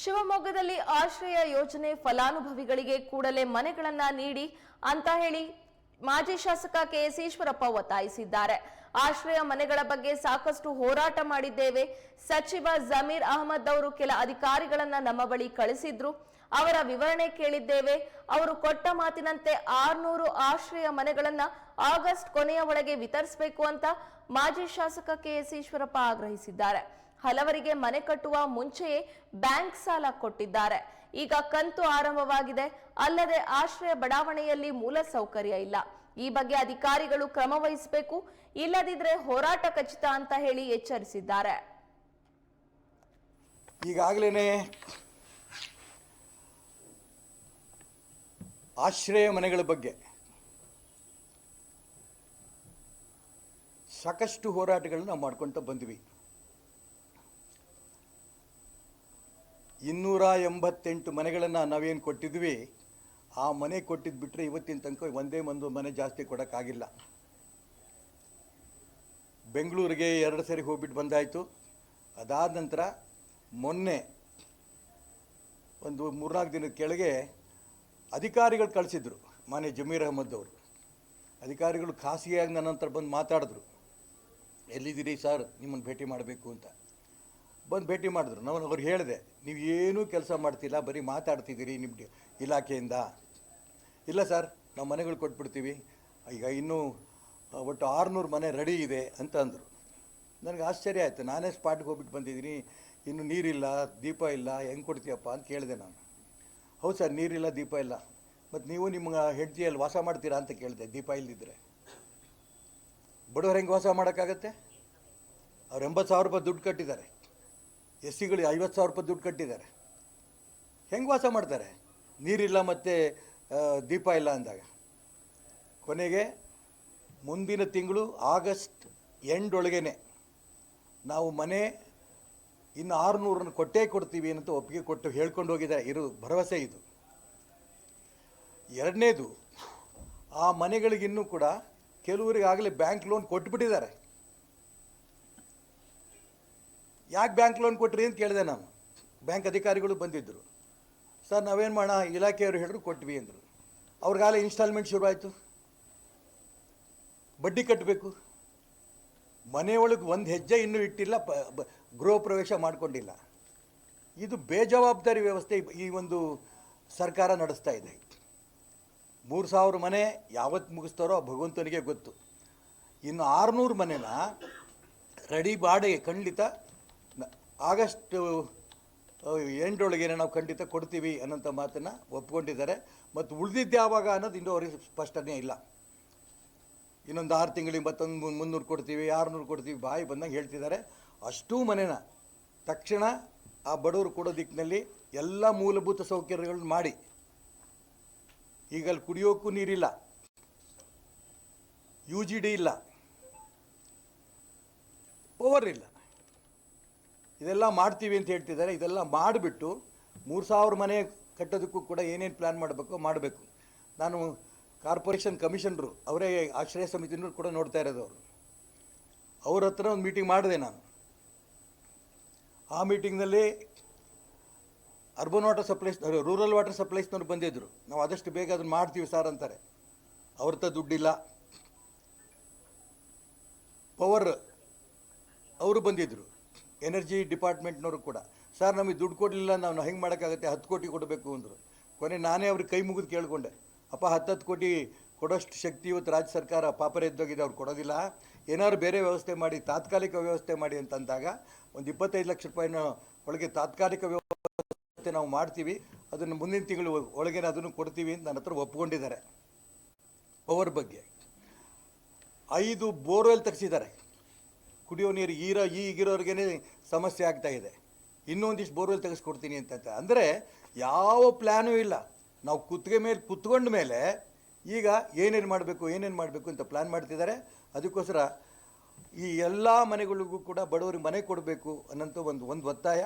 ಶಿವಮೊಗ್ಗದಲ್ಲಿ ಆಶ್ರಯ ಯೋಜನೆ ಫಲಾನುಭವಿಗಳಿಗೆ ಕೂಡಲೇ ಮನೆಗಳನ್ನ ನೀಡಿ ಅಂತ ಹೇಳಿ ಮಾಜಿ ಶಾಸಕ ಕೆಎಸ್ ಈಶ್ವರಪ್ಪ ಒತ್ತಾಯಿಸಿದ್ದಾರೆ. ಆಶ್ರಯ ಮನೆಗಳ ಬಗ್ಗೆ ಸಾಕಷ್ಟು ಹೋರಾಟ ಮಾಡಿದ್ದೇವೆ. ಸಚಿವ ಜಮೀರ್ ಅಹಮದ್ ಅವರು ಕೆಲ ಅಧಿಕಾರಿಗಳನ್ನ ನಮ್ಮ ಬಳಿ ಕಳಿಸಿದ್ರು. ಅವರ ವಿವರಣೆ ಕೇಳಿದ್ದೇವೆ. ಅವರು ಕೊಟ್ಟ ಮಾತಿನಂತೆ ಆರ್ನೂರು ಆಶ್ರಯ ಮನೆಗಳನ್ನ ಆಗಸ್ಟ್ ಕೊನೆಯ ಒಳಗೆ ವಿತರಿಸಬೇಕು ಅಂತ ಮಾಜಿ ಶಾಸಕ ಕೆಎಸ್ ಈಶ್ವರಪ್ಪ ಆಗ್ರಹಿಸಿದ್ದಾರೆ. ಹಲವರಿಗೆ ಮನೆ ಕಟ್ಟುವ ಮುಂಚೆಯೇ ಬ್ಯಾಂಕ್ ಸಾಲ ಕೊಟ್ಟಿದ್ದಾರೆ. ಈಗ ಕಂತು ಆರಂಭವಾಗಿದೆ. ಅಲ್ಲದೆ ಆಶ್ರಯ ಬಡಾವಣೆಯಲ್ಲಿ ಮೂಲ ಸೌಕರ್ಯ ಇಲ್ಲ. ಈ ಬಗ್ಗೆ ಅಧಿಕಾರಿಗಳು ಕ್ರಮ ವಹಿಸಬೇಕು. ಇಲ್ಲದಿದ್ರೆ ಹೋರಾಟ ಖಚಿತ ಅಂತ ಹೇಳಿ ಎಚ್ಚರಿಸಿದ್ದಾರೆ. ಈಗಾಗಲೇ ಆಶ್ರಯ ಮನೆಗಳ ಬಗ್ಗೆ ಸಾಕಷ್ಟು ಹೋರಾಟಗಳನ್ನ ನಾವು ಬಂದ್ವಿ. ಇನ್ನೂರ ಎಂಬತ್ತೆಂಟು ಮನೆಗಳನ್ನು ನಾವೇನು ಕೊಟ್ಟಿದ್ವಿ, ಆ ಮನೆ ಕೊಟ್ಟಿದ್ದು ಬಿಟ್ಟರೆ ಇವತ್ತಿನ ತನಕ ಒಂದೇ ಒಂದು ಮನೆ ಜಾಸ್ತಿ ಕೊಡೋಕ್ಕಾಗಿಲ್ಲ. ಬೆಂಗಳೂರಿಗೆ ಎರಡು ಸರಿ ಹೋಗ್ಬಿಟ್ಟು ಬಂದಾಯಿತು. ಅದಾದ ನಂತರ ಮೊನ್ನೆ ಒಂದು ಮೂರ್ನಾಲ್ಕು ದಿನದ ಕೆಳಗೆ ಅಧಿಕಾರಿಗಳು ಕಳಿಸಿದ್ರು, ಮಾನ್ಯ ಜಮೀರ್ ಅಹಮದ್ ಅವರು. ಅಧಿಕಾರಿಗಳು ಖಾಸಗಿಯಾಗಿ ನನ್ನ ಹತ್ರ ಬಂದು ಮಾತಾಡಿದ್ರು. ಎಲ್ಲಿದ್ದೀರಿ ಸರ್ ನಿಮ್ಮನ್ನು ಭೇಟಿ ಮಾಡಬೇಕು ಅಂತ. ಬಂದು ಭೇಟಿ ಮಾಡಿದ್ರು. ನಾನು ಅವ್ರು ಹೇಳಿದೆ, ನೀವು ಏನೂ ಕೆಲಸ ಮಾಡ್ತಿಲ್ಲ, ಬರೀ ಮಾತಾಡ್ತಿದ್ದೀರಿ ನಿಮ್ಮ ಇಲಾಖೆಯಿಂದ. ಇಲ್ಲ ಸರ್, ನಾವು ಮನೆಗಳು ಕೊಟ್ಬಿಡ್ತೀವಿ. ಈಗ ಇನ್ನೂ ಒಟ್ಟು ಆರುನೂರು ಮನೆ ರೆಡಿ ಇದೆ, ಅಂತ ಅಂದರು. ನನಗೆ ಆಶ್ಚರ್ಯ ಆಯಿತು. ನಾನೇ ಸ್ಪಾಟ್ಗೆ ಹೋಗ್ಬಿಟ್ಟು ಬಂದಿದ್ದೀನಿ. ಇನ್ನು ನೀರಿಲ್ಲ, ದೀಪ ಇಲ್ಲ, ಹೆಂಗೆ ಕೊಡ್ತೀಯಪ್ಪ ಅಂತ ಕೇಳಿದೆ ನಾನು. ಹೌದು ಸರ್, ನೀರಿಲ್ಲ, ದೀಪ ಇಲ್ಲ. ಮತ್ತು ನೀವು ನಿಮ್ಮ ಹೆಂಡತಿಯಲ್ಲಿ ವಾಸ ಮಾಡ್ತೀರಾ ಅಂತ ಕೇಳಿದೆ, ದೀಪ ಇಲ್ಲದಿದ್ದರೆ ಬಡವ್ರು ಹೆಂಗೆ ವಾಸ ಮಾಡೋಕ್ಕಾಗತ್ತೆ? ಅವ್ರು ಎಂಬತ್ತು ಸಾವಿರ ರೂಪಾಯಿ ದುಡ್ಡು ಕಟ್ಟಿದ್ದಾರೆ. ಎಸ್ ಸಿಗಳು ಐವತ್ತು ಸಾವಿರ ರೂಪಾಯಿ ದುಡ್ಡು ಕಟ್ಟಿದ್ದಾರೆ. ಹೆಂಗೆ ವಾಸ ಮಾಡ್ತಾರೆ? ನೀರಿಲ್ಲ ಮತ್ತು ದೀಪ ಇಲ್ಲ ಅಂದಾಗ. ಕೊನೆಗೆ ಮುಂದಿನ ತಿಂಗಳು ಆಗಸ್ಟ್ ಎಂಡೊಳಗೇ ನಾವು ಮನೆ ಇನ್ನು ಆರುನೂರನ್ನು ಕೊಟ್ಟೇ ಕೊಡ್ತೀವಿ ಅಂತ ಒಪ್ಪಿಗೆ ಕೊಟ್ಟು ಹೇಳ್ಕೊಂಡು ಹೋಗಿದ್ದಾರೆ. ಇರು, ಭರವಸೆ ಇದು. ಎರಡನೇದು, ಆ ಮನೆಗಳಿಗಿನ್ನೂ ಕೂಡ ಕೆಲವರಿಗೆ ಆಗಲೇ ಬ್ಯಾಂಕ್ ಲೋನ್ ಕೊಟ್ಬಿಟ್ಟಿದ್ದಾರೆ. ಯಾಕೆ ಬ್ಯಾಂಕ್ ಲೋನ್ ಕೊಟ್ರಿ ಅಂತ ಕೇಳಿದೆ ನಾನು. ಬ್ಯಾಂಕ್ ಅಧಿಕಾರಿಗಳು ಬಂದಿದ್ದರು ಸರ್, ನಾವೇನು ಮಾಡೋಣ? ಇಲಾಖೆಯವರು ಹೇಳಿದ್ರು ಕೊಟ್ವಿ ಅಂದರು. ಅವ್ರಿಗಾಲ ಇನ್ಸ್ಟಾಲ್ಮೆಂಟ್ ಶುರುವಾಯಿತು. ಬಡ್ಡಿ ಕಟ್ಟಬೇಕು ಮನೆಯೊಳಗೆ ಒಂದು ಹೆಜ್ಜೆ ಇನ್ನೂ ಇಟ್ಟಿಲ್ಲ, ಪ ಗೃಹ ಪ್ರವೇಶ ಮಾಡಿಕೊಂಡಿಲ್ಲ. ಇದು ಬೇಜವಾಬ್ದಾರಿ ವ್ಯವಸ್ಥೆ ಈ- ಒಂದು ಸರ್ಕಾರ ನಡೆಸ್ತಾ ಇದೆ. ಮೂರು ಸಾವಿರ ಮನೆ ಯಾವತ್ತು ಮುಗಿಸ್ತಾರೋ ಭಗವಂತನಿಗೆ ಗೊತ್ತು. ಇನ್ನು ಆರುನೂರು ಮನೆನ ರೆಡಿ ಬಾಡಿಗೆ ಖಂಡಿತ ಆಗಸ್ಟ್ ಏನೋ ನಾವು ಖಂಡಿತ ಕೊಡ್ತೀವಿ ಅನ್ನೋಂಥ ಮಾತನ್ನು ಒಪ್ಕೊಂಡಿದ್ದಾರೆ. ಮತ್ತು ಉಳಿದಿದ್ದು ಯಾವಾಗ ಅನ್ನೋದು ಇನ್ನೂ ಅವ್ರಿಗೆ ಸ್ಪಷ್ಟನೇ ಇಲ್ಲ. ಇನ್ನೊಂದು ಆರು ತಿಂಗಳಿಗೆ ಮತ್ತೊಂದು ಮುನ್ನೂರು ಕೊಡ್ತೀವಿ, ಆರುನೂರು ಕೊಡ್ತೀವಿ, ಬಾಯಿ ಬಂದಂಗೆ ಹೇಳ್ತಿದ್ದಾರೆ. ಅಷ್ಟೂ ಮನೆನ ತಕ್ಷಣ ಆ ಬಡವರು ಕೊಡೋ ದಿಕ್ಕಿನಲ್ಲಿ ಎಲ್ಲ ಮೂಲಭೂತ ಸೌಕರ್ಯಗಳನ್ನ ಮಾಡಿ. ಈಗ ಅಲ್ಲಿ ಕುಡಿಯೋಕ್ಕೂ ನೀರಿಲ್ಲ. ಯು ಜಿ ಡಿ ಇಲ್ಲ. ಪವರ್ ಇಲ್ಲ. ಇದೆಲ್ಲ ಮಾಡ್ತೀವಿ ಅಂತ ಹೇಳ್ತಿದ್ದಾರೆ. ಇದೆಲ್ಲ ಮಾಡಿಬಿಟ್ಟು ಮೂರು ಸಾವಿರ ಮನೆ ಕಟ್ಟೋದಕ್ಕೂ ಕೂಡ ಏನೇನು ಪ್ಲ್ಯಾನ್ ಮಾಡಬೇಕು ಮಾಡಬೇಕು. ನಾನು ಕಾರ್ಪೊರೇಷನ್ ಕಮಿಷನರು, ಅವರೇ ಆಶ್ರಯ ಸಮಿತಿನೂ ಕೂಡ ನೋಡ್ತಾ ಇರೋದು ಅವರು. ಅವ್ರ ಹತ್ರ ಒಂದು ಮೀಟಿಂಗ್ ಮಾಡಿದೆ ನಾನು. ಆ ಮೀಟಿಂಗ್ನಲ್ಲಿ urban water supplies rural water ಸಪ್ಲೈಸ್ನವ್ರು ಬಂದಿದ್ದರು ನಾವು ಆದಷ್ಟು ಬೇಗ ಅದನ್ನು ಮಾಡ್ತೀವಿ ಸರ್ ಅಂತಾರೆ. ಅವ್ರ ಹತ್ರ ದುಡ್ಡಿಲ್ಲ. ಪವರ್ ಅವರು ಬಂದಿದ್ದರು ಎನರ್ಜಿ ಡಿಪಾರ್ಟ್ಮೆಂಟ್ನವರು ಕೂಡ ಸರ್ ನಮಗೆ ದುಡ್ಡು ಕೊಡಲಿಲ್ಲ, ನಾವು ಹೆಂಗೆ ಮಾಡೋಕ್ಕಾಗತ್ತೆ? ಹತ್ತು ಕೋಟಿ ಕೊಡಬೇಕು ಅಂದರು. ಕೊನೆ ನಾನೇ ಅವ್ರಿಗೆ ಕೈ ಮುಗಿದು ಕೇಳಿಕೊಂಡೆ. ಅಪ್ಪ, ಹತ್ತು ಹತ್ತು ಕೋಟಿ ಕೊಡೋಷ್ಟು ಶಕ್ತಿ ಇವತ್ತು ರಾಜ್ಯ ಸರ್ಕಾರ ಪಾಪರ ಎದ್ದೋಗಿದೆ, ಅವ್ರು ಕೊಡೋದಿಲ್ಲ. ಏನಾದ್ರು ಬೇರೆ ವ್ಯವಸ್ಥೆ ಮಾಡಿ, ತಾತ್ಕಾಲಿಕ ವ್ಯವಸ್ಥೆ ಮಾಡಿ ಅಂತಂದಾಗ, ಒಂದು ಇಪ್ಪತ್ತೈದು ಲಕ್ಷ ರೂಪಾಯಿನ ಒಳಗೆ ತಾತ್ಕಾಲಿಕ ವ್ಯವಸ್ಥೆ ನಾವು ಮಾಡ್ತೀವಿ. ಅದನ್ನು ಮುಂದಿನ ತಿಂಗಳು ಒಳಗೇನೆ ಅದನ್ನು ಕೊಡ್ತೀವಿ ಅಂತ ನನ್ನ ಹತ್ರ ಒಪ್ಕೊಂಡಿದ್ದಾರೆ. ಪವರ್ ಬಗ್ಗೆ. ಐದು ಬೋರ್ವೆಲ್ ತೆಗೆಸಿದ್ದಾರೆ. ಕುಡಿಯೋ ನೀರು ಈರ ಈಗಿರೋರ್ಗೇ ಸಮಸ್ಯೆ ಆಗ್ತಾ ಇದೆ. ಇನ್ನೊಂದಿಷ್ಟು ಬೋರ್ವೆಲ್ ತೆಗೆಸ್ಕೊಡ್ತೀನಿ ಅಂತ ಅಂದರೆ ಯಾವ ಪ್ಲ್ಯಾನೂ ಇಲ್ಲ. ನಾವು ಕುತ್ತಿಗೆ ಮೇಲೆ ಕುತ್ಕೊಂಡ ಮೇಲೆ ಈಗ ಏನೇನು ಮಾಡಬೇಕು ಏನೇನು ಮಾಡಬೇಕು ಅಂತ ಪ್ಲ್ಯಾನ್ ಮಾಡ್ತಿದ್ದಾರೆ. ಅದಕ್ಕೋಸ್ಕರ ಈ ಎಲ್ಲ ಮನೆಗಳಿಗೂ ಕೂಡ ಬಡವರಿಗೆ ಮನೆ ಕೊಡಬೇಕು ಅನ್ನೋಂಥ ಒಂದು ಒಂದು ಒತ್ತಾಯ.